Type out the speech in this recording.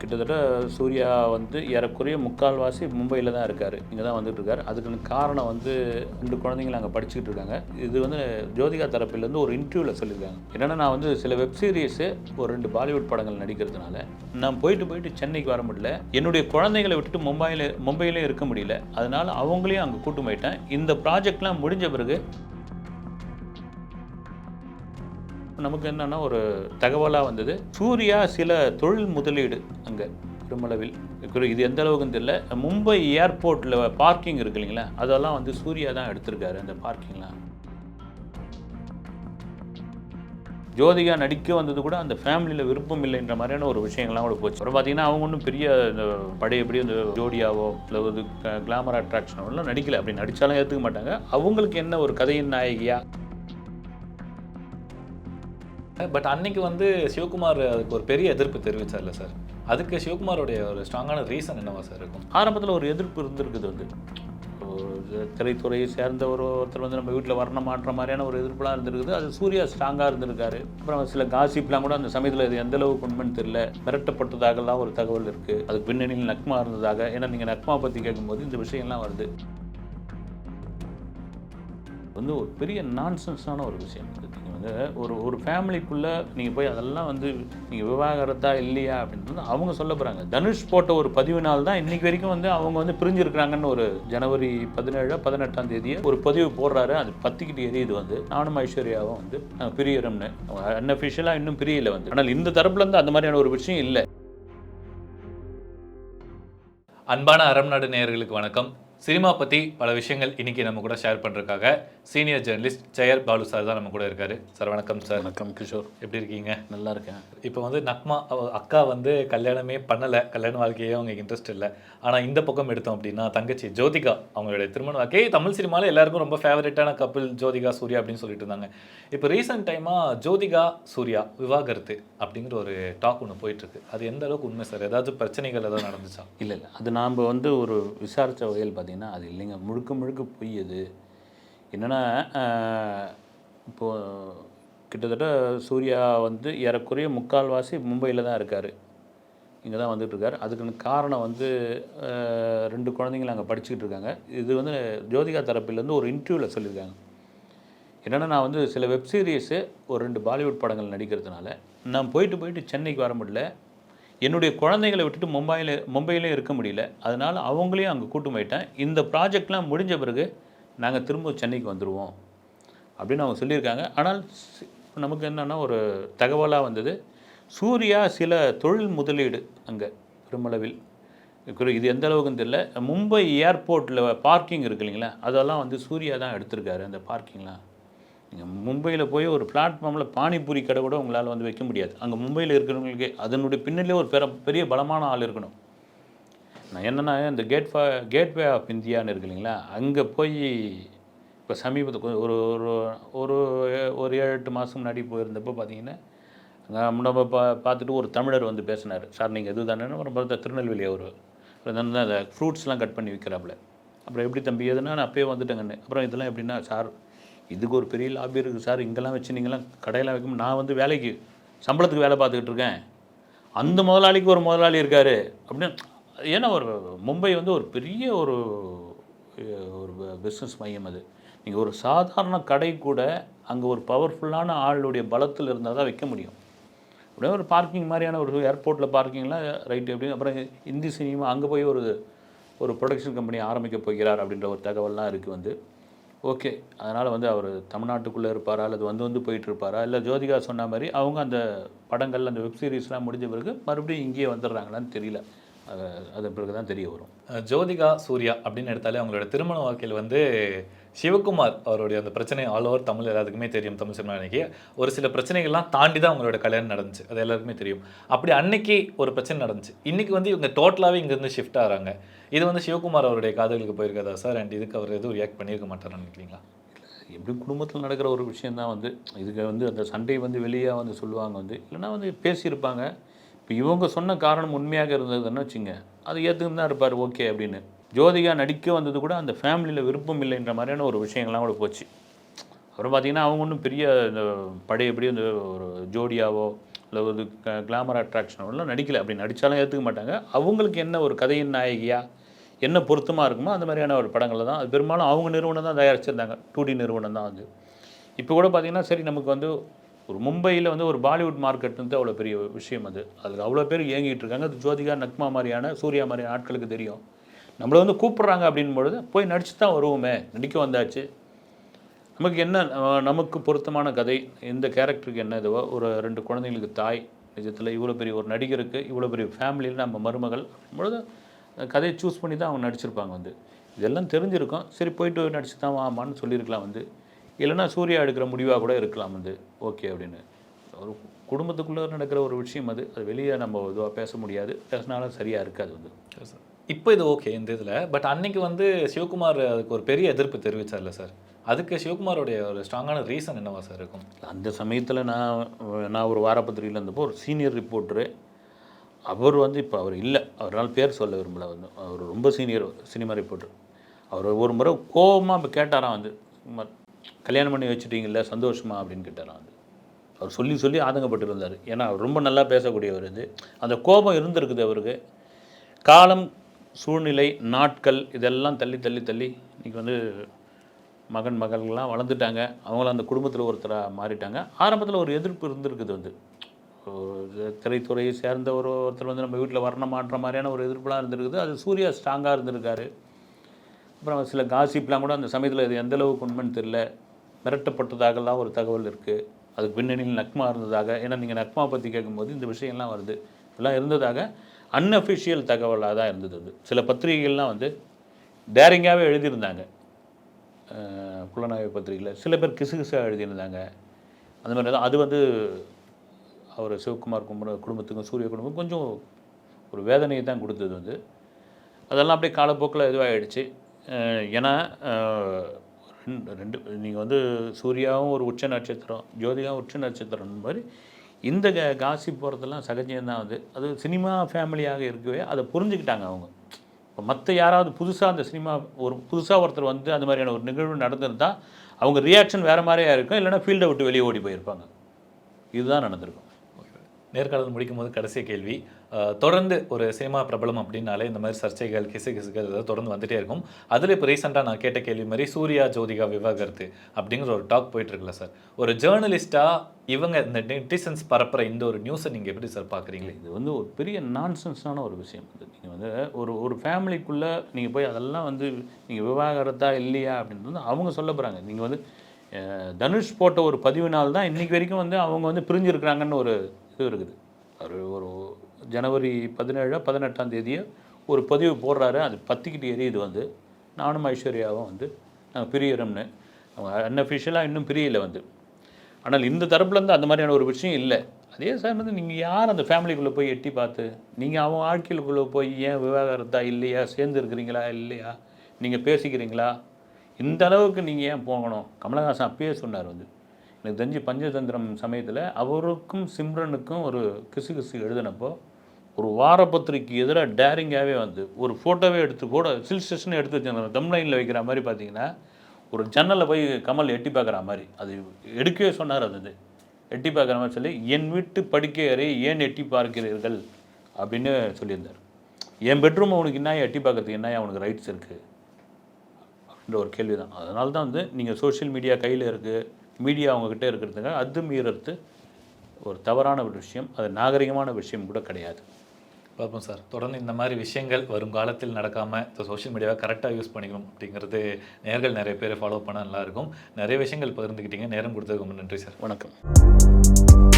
கிட்டத்தட்ட சூர்யா வந்து ஏறக்குறைய முக்கால்வாசி மும்பையில் தான் இருக்கார். இங்கே தான் வந்துட்டு இருக்காரு அதுக்கான காரணம் வந்து ரெண்டு குழந்தைங்கள அங்கே படிச்சுக்கிட்டு இருக்காங்க. இது வந்து ஜோதிகா தரப்பிலேருந்து ஒரு இன்டர்வியூவில் சொல்லியிருக்காங்க. என்னென்னா நான் வந்து சில வெப் சீரிஸு ஒரு ரெண்டு பாலிவுட் படங்கள் நடிக்கிறதுனால நான் போயிட்டு போயிட்டு சென்னைக்கு வர முடியல. என்னுடைய குழந்தைங்களை விட்டுட்டு மும்பையில் மும்பையிலே இருக்க முடியல. அதனால் அவங்களையும் அங்கே கூட்டு போயிட்டேன். இந்த ப்ராஜெக்ட்லாம் முடிஞ்ச பிறகு நமக்கு என்னன்னா ஒரு தகவலாக வந்தது. சூர்யா சில தொழில் முதலீடு அங்கே பெருமளவில் இது எந்த அளவுக்குன்னு தெரியல. மும்பை ஏர்போர்ட்டில் பார்க்கிங் இருக்கு இல்லைங்களா? அதெல்லாம் வந்து சூர்யா தான் எடுத்திருக்காரு அந்த பார்க்கிங்லாம். ஜோதிகா நடிக்க வந்தது கூட அந்த ஃபேமிலியில் விருப்பம் இல்லைன்ற மாதிரியான ஒரு விஷயங்கள்லாம் கூட போச்சு. அப்புறம் பார்த்தீங்கன்னா அவங்க ஒன்றும் பெரிய இந்த படையப்படி இந்த ஜோடியாவோ இல்லை ஒரு கிளாமர் அட்ராக்ஷனோ எல்லாம் நடிக்கலை. அப்படி நடித்தாலும் ஏற்றுக்க மாட்டாங்க. அவங்களுக்கு என்ன ஒரு கதையின் நாயகியாக பட் அன்னைக்கு வந்து சிவகுமார் அதுக்கு ஒரு பெரிய எதிர்ப்பு தெரிவித்தார்ல சார். அதுக்கு சிவகுமாரோடைய ஒரு ஸ்ட்ராங்கான ரீசன் என்னவா சார் இருக்கும்? ஆரம்பத்தில் ஒரு எதிர்ப்பு இருந்திருக்குது வந்து. திரைத்துறையை சேர்ந்த ஒரு ஒருத்தர் வந்து நம்ம வீட்டில் வரணுமான்ற மாதிரியான ஒரு எதிர்ப்புலாம் இருந்திருக்குது. அது சூர்யா ஸ்ட்ராங்காக இருந்திருக்காரு. அப்புறம் சில காசிப்லாம் கூட அந்த சமயத்தில் இது எந்த அளவுக்கு உண்மைன்னு தெரியல. மிரட்டப்பட்டதாகலாம் ஒரு தகவல் இருக்குது அதுக்கு பின்னணியில் நக்மா இருந்ததாக. ஏன்னா நீங்கள் நக்மா பற்றி கேட்கும்போது இந்த விஷயம்லாம் வருது. வந்து ஒரு பெரிய நான்சென்ஸான ஒரு விஷயம் இது. வந்து ஒரு ஒரு ஃபேமிலிக்குள்ளே நீங்கள் போய் அதெல்லாம் வந்து நீங்கள் விவாகரத்தா இல்லையா அப்படின்னு அவங்க சொல்ல போகிறாங்க தனுஷ் போட்ட ஒரு பதிவினால் தான் இன்றைக்கி வரைக்கும் வந்து அவங்க வந்து பிரிஞ்சிருக்கிறாங்கன்னு ஒரு ஜனவரி பதினேழு பதினெட்டாம் தேதியை ஒரு பதிவு போடுறாரு. அது பத்திக்கிட்டு எரியுது வந்து. நானும் ஐஸ்வர்யாவும் வந்து நாங்கள் பிரியறோம்னு. அன்அஃபிஷியலாக இன்னும் பிரியல வந்து. ஆனால் இந்த தரப்புலேருந்து அந்த மாதிரியான ஒரு விஷயம் இல்லை. அன்பான அறம் நாடு நேயர்களுக்கு வணக்கம். சினிமா பற்றி பல விஷயங்கள் இன்னைக்கு நம்ம கூட ஷேர் பண்ணுறதுக்காக senior journalist Jayar Balu sir தான் நம்ம கூட இருக்காரு. சார் வணக்கம் சார் வணக்கம் கிஷோர். எப்படி இருக்கீங்க? நல்லா இருக்கேன் இப்போ வந்து நக்மா அக்கா வந்து கல்யாணமே பண்ணலை. கல்யாண வாழ்க்கையே அவங்களுக்கு இன்ட்ரெஸ்ட் இல்லை. ஆனால் இந்த பக்கம் எடுத்தோம் அப்படின்னா தங்கச்சி ஜோதிகா அவங்களுடைய திருமண வாழ்க்கை. தமிழ் சினிமாவில் எல்லாருக்கும் ரொம்ப ஃபேவரட்டான கப்பிள் ஜோதிகா சூர்யா அப்படின்னு சொல்லிட்டு இருந்தாங்க. இப்போ ரீசெண்ட் டைமாக ஜோதிகா சூர்யா விவாகரத்து அப்படிங்கிற ஒரு டாக் ஒன்று போயிட்டு இருக்கு அது எந்த அளவுக்கு உண்மை சார் ஏதாவது பிரச்சனைகள் ஏதாவது நடந்துச்சா? இல்லை இல்லை. அது நாம் வந்து ஒரு விசாரித்த வகையில் பார்த்தீங்கன்னா அது இல்லைங்க. முழுக்க முழுக்க பொய் அது. என்னென்னா இப்போது கிட்டத்தட்ட சூர்யா வந்து ஏறக்குறைய முக்கால்வாசி மும்பையில் தான் இருக்கார். இங்கே தான் வந்துட்டுருக்கார் அதுக்குன்னு காரணம் வந்து ரெண்டு குழந்தைங்கள அங்கே படிச்சுக்கிட்டு இருக்காங்க. இது வந்து ஜோதிகா தரப்பிலேருந்து ஒரு இன்டர்வியூவில் சொல்லியிருக்காங்க. என்னென்னா நான் வந்து சில வெப் சீரிஸு ஒரு ரெண்டு பாலிவுட் படங்கள் நடிக்கிறதுனால நான் போயிட்டு போயிட்டு சென்னைக்கு வர முடியல. என்னுடைய குழந்தைகளை விட்டுட்டு மும்பையில் மும்பையிலே இருக்க முடியல. அதனால் அவங்களையும் அங்கே கூட்டு போயிட்டேன். இந்த ப்ராஜெக்ட்லாம் முடிஞ்ச பிறகு நாங்கள் திரும்ப சென்னைக்கு வந்துடுவோம் அப்படின்னு அவங்க சொல்லியிருக்காங்க. ஆனால் நமக்கு என்னென்னா ஒரு தகவலாக வந்தது. சூர்யா சில தொழில் முதலீடு அங்கே பெருமளவில். இது எந்த அளவுக்குன்னு தெரியல மும்பை ஏர்போர்ட்டில் பார்க்கிங் இருக்கு இல்லைங்களா? அதெல்லாம் வந்து சூர்யா தான் எடுத்திருக்காரு அந்த பார்க்கிங்லாம். நீங்கள் மும்பையில் போய் ஒரு பிளாட்ஃபார்மில் பானிபூரி கடை கூட உங்களால் வந்து வைக்க முடியாது. அங்கே மும்பையில் இருக்கிறவங்களுக்கு அதனுடைய பின்னணியிலே ஒரு பெரிய பலமான ஆள் இருக்கணும். என்னென்னா இந்த கேட் ஃபா கேட்வே ஆஃப் இந்தியான்னு இருக்கு இல்லைங்களா அங்கே போய் இப்போ சமீபத்துக்கு ஒரு ஒரு ஒரு ஒரு ஏழு எட்டு மாதம் முன்னாடி போயிருந்தப்போ பார்த்தீங்கன்னா அங்கே நம்ம பா பார்த்துட்டு ஒரு தமிழர் வந்து பேசினார். சார் நீங்கள் எது தானே அப்புறம் பார்த்தா திருநெல்வேலி அவர். அப்புறம் அந்த ஃப்ரூட்ஸ்லாம் கட் பண்ணி விற்கிறாப்புல அப்புறம் எப்படி தம்பி எதுனா நான் அப்பயே வந்துட்டேங்கன்னு. அப்புறம் இதெல்லாம் எப்படின்னா சார் இதுக்கு ஒரு பெரிய லாபி இருக்குது சார். இங்கெல்லாம் வச்சு நீங்களாம் கடையெல்லாம் வைக்கும் நான் வந்து வேலைக்கு சம்பளத்துக்கு வேலை பார்த்துக்கிட்டு இருக்கேன். அந்த முதலாளிக்கு ஒரு முதலாளி இருக்கார். அப்படின்னு ஏன்னா ஒரு மும்பை வந்து ஒரு பெரிய ஒரு ஒரு பிஸ்னஸ் மையம் அது. நீங்கள் ஒரு சாதாரண கடை கூட அங்கே ஒரு பவர்ஃபுல்லான ஆளுடைய பலத்தில் இருந்தால் தான் வைக்க முடியும். அப்படியே ஒரு பார்க்கிங் மாதிரியான ஒரு ஏர்போர்ட்டில் பார்க்கிங்லாம் ரைட்டு எப்படி அப்புறம் இந்தி சினிமா அங்கே போய் ஒரு ஒரு ப்ரொடக்ஷன் கம்பெனி ஆரம்பிக்க போகிறார் அப்படின்ற ஒரு தகவல்லாம் இருக்குது வந்து. ஓகே. அதனால் வந்து அவர் தமிழ்நாட்டுக்குள்ளே இருப்பாரா அல்லது வந்து வந்து போயிட்டு இருப்பாரா இல்லை ஜோதிகா சொன்ன மாதிரி அவங்க அந்த படங்கள் அந்த வெப்சீரிஸ்லாம் முடிஞ்ச பிறகு மறுபடியும் இங்கேயே வந்துடுறாங்களான்னு தெரியல. அது அது பிறகு தான் தெரிய வரும். ஜோதிகா சூர்யா அப்படின்னு எடுத்தாலே அவங்களோட திருமண வாழ்க்கையில் வந்து சிவகுமார் அவருடைய அந்த பிரச்சனை ஆல் ஓவர் தமிழ் எல்லாத்துக்குமே தெரியும் தமிழ் சினிமா அன்னைக்கு. ஒரு சில பிரச்சனைகள்லாம் தாண்டி தான் அவங்களோட கல்யாணம் நடந்துச்சு. அது எல்லாருக்குமே தெரியும். அப்படி அன்னைக்கு ஒரு பிரச்சனை நடந்துச்சு. இன்னைக்கு வந்து இவங்க டோட்டலாகவே இங்கேருந்து ஷிஃப்ட் ஆகிறாங்க. இது வந்து சிவகுமார் அவருடைய காதலுக்கு போயிருக்கதா சார் அண்ட் இதுக்கு அவர் எதுவும் ரியாக்ட் பண்ணியிருக்க மாட்டாருன்னு நினைக்கிறீங்களா? எப்படி குடும்பத்தில் நடக்கிற ஒரு விஷயம் தான் வந்து. இதுக்கு வந்து அந்த சண்டை வந்து வெளியே வந்து சொல்லுவாங்க வந்து. இல்லைன்னா வந்து பேசியிருப்பாங்க. இப்போ இவங்க சொன்ன காரணம் உண்மையாக இருந்ததுன்னு வச்சுங்க. அது ஏற்றுக்கு தான் இருப்பார் ஓகே அப்படின்னு. ஜோதிகா நடிக்க வந்தது கூட அந்த ஃபேமிலியில் விருப்பம் இல்லைன்ற மாதிரியான ஒரு விஷயங்கள்லாம் கூட போச்சு. அப்புறம் பார்த்தீங்கன்னா அவங்க ஒன்றும் பெரிய இந்த எப்படி இந்த ஒரு ஜோடியாவோ இல்லை ஒரு கிளாமர் அட்ராக்ஷனோலாம் நடிக்கலை. அப்படி நடித்தாலும் ஏற்றுக்க மாட்டாங்க. அவங்களுக்கு என்ன ஒரு கதையின் நாயகியாக என்ன பொருத்தமாக இருக்குமோ அந்த மாதிரியான ஒரு படங்களை தான். அது பெரும்பாலும் அவங்க நிறுவனம் தான் தயாரிச்சிருந்தாங்க. டூ டி நிறுவனம் தான் வந்து இப்போ கூட பார்த்தீங்கன்னா சரி நமக்கு வந்து ஒரு மும்பையில் வந்து ஒரு பாலிவுட் மார்க்கெட் வந்து அவ்வளோ பெரிய விஷயம் அது. அதுக்கு அவ்வளோ பேர் இயங்கிட்டு இருக்காங்க. அது ஜோதிகா நக்மா மாதிரியான சூர்யா மாதிரியான ஆட்களுக்கு தெரியும். நம்மளை வந்து கூப்பிட்றாங்க அப்படின் பொழுது போய் நடிச்சு தான் வருவோமே. நடிக்க வந்தாச்சு. நமக்கு என்ன நமக்கு பொருத்தமான கதை எந்த கேரக்டருக்கு என்ன இதுவோ ஒரு ரெண்டு குழந்தைங்களுக்கு தாய் நிஜத்தில் இவ்வளோ பெரிய ஒரு நடிகருக்கு இவ்வளோ பெரிய ஃபேமிலியில் நம்ம மருமகள் பொழுது கதையை சூஸ் பண்ணி தான் அவங்க நடிச்சிருப்பாங்க வந்து. இதெல்லாம் தெரிஞ்சிருக்கும். சரி போயிட்டு நடிச்சு தான் வாமான்னு சொல்லியிருக்கலாம் வந்து. இல்லைன்னா சூர்யா எடுக்கிற முடிவாக கூட இருக்கலாம் வந்து. ஓகே அப்படின்னு. ஒரு குடும்பத்துக்குள்ளே நடக்கிற ஒரு விஷயம் அது. அது வெளியே நம்ம இதுவாக பேச முடியாது. பேசினாலும் சரியாக இருக்காது வந்து. இப்போ இது ஓகே இந்த இதில். பட் அன்னைக்கு வந்து சிவகுமார் அதுக்கு ஒரு பெரிய எதிர்ப்பு தெரிவிச்சார்ல சார் அதுக்கு சிவகுமாரோடைய ஒரு ஸ்ட்ராங்கான ரீசன் என்னவா சார் இருக்கும்? அந்த சமயத்தில் நான் நான் ஒரு வாரப்பத்திரிகையில் இருந்தப்போ ஒரு சீனியர் ரிப்போர்ட்டரு அவர் வந்து இப்போ அவர் இல்லை. அவரால் பேர் சொல்ல விரும்பல வந்து. அவர் ரொம்ப சீனியர் சினிமா ரிப்போர்ட்டர் அவர் ஒரு முறை கோபமாக இப்போ கேட்டாராம் வந்து. கல்யாணம் பண்ணி வச்சுட்டீங்கல்ல சந்தோஷமா? அப்படின்னு கேட்டாராம் வந்து அவர் சொல்லி சொல்லி ஆதங்கப்பட்டு இருந்தார் ஏன்னா அவர் ரொம்ப நல்லா பேசக்கூடியவர் இது. அந்த கோபம் இருந்திருக்குது அவருக்கு. காலம் சூழ்நிலை நாட்கள் இதெல்லாம் தள்ளி தள்ளி தள்ளி இன்றைக்கி வந்து மகன் மகள்கள்லாம் வளர்ந்துட்டாங்க. அவங்களும் அந்த குடும்பத்தில் ஒருத்தராக மாறிட்டாங்க. ஆரம்பத்தில் ஒரு எதிர்ப்பு இருந்திருக்குது வந்து. திரைத்துறையை சேர்ந்த ஒரு ஒருத்தர் வந்து நம்ம வீட்டில் வரணமாட்டுற மாதிரியான ஒரு எதிர்ப்புலாம் இருந்திருக்குது. அது சூர்யா ஸ்ட்ராங்காக இருந்திருக்காரு. அப்புறம் சில காசிப்லாம் கூட அந்த சமயத்தில் இது எந்த அளவுக்கு உண்மைன்னு தெரியல. மிரட்டப்பட்டதாகலாம் ஒரு தகவல் இருக்குது அதுக்கு பின்னணியில் நக்மா இருந்ததாக. ஏன்னா நீங்கள் நக்மா பற்றி கேட்கும்போது இந்த விஷயம்லாம் வருது. இதெல்லாம் இருந்ததாக அன்அஃபிஷியல் தகவலாக தான் இருந்தது அது. சில பத்திரிகைகள்லாம் வந்து டேரிங்காகவே எழுதியிருந்தாங்க. புலனாய்வு பத்திரிகையில். சில பேர் கிசுகிசாக எழுதியிருந்தாங்க. அந்த மாதிரி தான். அது வந்து அவர் சிவகுமார் கும்பர குடும்பத்துக்கும் சூரிய குடும்பம் கொஞ்சம் ஒரு வேதனையை தான் கொடுத்தது வந்து. அதெல்லாம் அப்படியே காலப்போக்கில் இதுவாகிடுச்சு ஏன்னா ரெண்டு ரெண்டு நீங்கள் வந்து சூர்யாவும் ஒரு உச்ச நட்சத்திரம் ஜோதிகாவும் உச்ச நட்சத்திரம் மாதிரி இந்த க காசி போகிறதெல்லாம் சகஜம்தான் வந்து அது சினிமா ஃபேமிலியாக இருக்கவே அதை புரிஞ்சுக்கிட்டாங்க அவங்க. இப்போ மற்ற யாராவது புதுசாக அந்த சினிமா ஒரு புதுசாக ஒருத்தர் வந்து அந்த மாதிரியான ஒரு நிகழ்வு நடந்திருந்தால் அவங்க ரியாக்ஷன் வேறு மாதிரியா இருக்கும் இல்லைன்னா ஃபீல்டை விட்டு வெளியே ஓடி போயிருப்பாங்க. இதுதான் நடந்திருக்கும். நேர்காணல் முடிக்கும் போது கடைசி கேள்வி தொடர்ந்து ஒரு சினிமா பிரபலம் அப்படின்னாலே இந்த மாதிரி சர்ச்சைகள் கிசு கிசுகள் தொடர்ந்து வந்துட்டே இருக்கும். அதில் இப்போ ரீசெண்டாக நான் கேட்ட கேள்வி மாதிரி சூர்யா ஜோதிகா விவாகரத்து அப்படிங்கிற ஒரு டாக் போயிட்டுருக்குல்ல சார் ஒரு ஜேர்னலிஸ்ட்டாக இவங்க இந்த நெட்டிசன்ஸ் பரப்புகிற இந்த ஒரு நியூஸை நீங்கள் எப்படி சார் பார்க்குறீங்களே இது வந்து ஒரு பெரிய நான்சென்ஸான ஒரு விஷயம். இது நீங்கள் வந்து ஒரு ஒரு ஃபேமிலிக்குள்ளே நீங்கள் போய் அதெல்லாம் வந்து நீங்கள் விவாகரத்தா இல்லையா அப்படின்றது வந்து அவங்க சொல்ல போகிறாங்க நீங்கள் வந்து தனுஷ் போட்ட ஒரு பதிவினால் தான் இன்றைக்கி வரைக்கும் வந்து அவங்க வந்து பிரிஞ்சிருக்கிறாங்கன்னு ஒரு இது இருக்குது. ஒரு ஒரு ஜனவரி பதினேழோ பதினெட்டாம் தேதியோ ஒரு பதிவு போடுறாரு. அது பத்திக்கிட்டு எரியுது வந்து. நானும் ஐஸ்வர்யாவும் வந்து நாங்கள் பிரியறோம்னு. அவங்க அன்அஃபிஷியலாக இன்னும் பிரியலை வந்து. ஆனால் இந்த தரப்புலேருந்து அந்த மாதிரியான ஒரு விஷயம் இல்லை. அதே சார் வந்து நீங்கள் யார் அந்த ஃபேமிலிக்குள்ளே போய் எட்டி பார்த்து நீங்கள் அவன் வாழ்க்கைக்குள்ளே போய் ஏன் விவாகரத்தா இல்லையா? சேர்ந்துருக்கிறீங்களா இல்லையா? நீங்கள் பேசிக்கிறீங்களா? இந்த அளவுக்கு நீங்கள் ஏன் போகணும்? கமலஹாசன் அப்பயே சொன்னார் வந்து. எனக்கு தெரிஞ்சு பஞ்சதந்திரம் சமயத்தில் அவருக்கும் சிம்ரனுக்கும் ஒரு கிசு கிசு எழுதினப்போ ஒரு வாரப்பத்திரிக்கு எதிராக டேரிங்காகவே வந்து ஒரு ஃபோட்டோவே எடுத்து கூட சில் ஸ்டேஷன் எடுத்து வச்சிருந்தாங்க தம்லைனில் வைக்கிற மாதிரி பார்த்தீங்கன்னா ஒரு ஜன்னலில் போய் கமல் எட்டி பார்க்குற மாதிரி அது எடுக்கவே சொன்னார் அது இது. எட்டி பார்க்குற மாதிரி சொல்லி என் வீட்டு படுக்கை அறை ஏன் எட்டி பார்க்கிறீர்கள்? அப்படின்னு சொல்லியிருந்தார். என் பெட்ரூம் உனக்கு என்ன எட்டி பார்க்கறதுக்கு என்ன அவனுக்கு ரைட்ஸ் இருக்குது அப்படின்ற ஒரு கேள்வி தான் அதனால தான் வந்து நீங்கள் சோஷியல் மீடியா கையில் இருக்குது மீடியா அவங்கக்கிட்ட இருக்கிறதுங்க அது மீறது ஒரு தவறான ஒரு விஷயம் அது நாகரிகமான விஷயம் கூட கிடையாது. பார்ப்போம் சார். தொடர்ந்து இந்த மாதிரி விஷயங்கள் வரும் காலத்தில் நடக்காமல் இந்த சோஷியல் மீடியாவை கரெக்டாக யூஸ் பண்ணிக்கணும் அப்படிங்கிறது நேர்கள் நிறைய பேர் ஃபாலோ பண்ண நல்லா இருக்கும். நிறைய விஷயங்கள் பகிர்ந்துக்கிட்டீங்க. நேரம் கொடுத்ததுக்கு ரொம்ப நன்றி சார். வணக்கம்.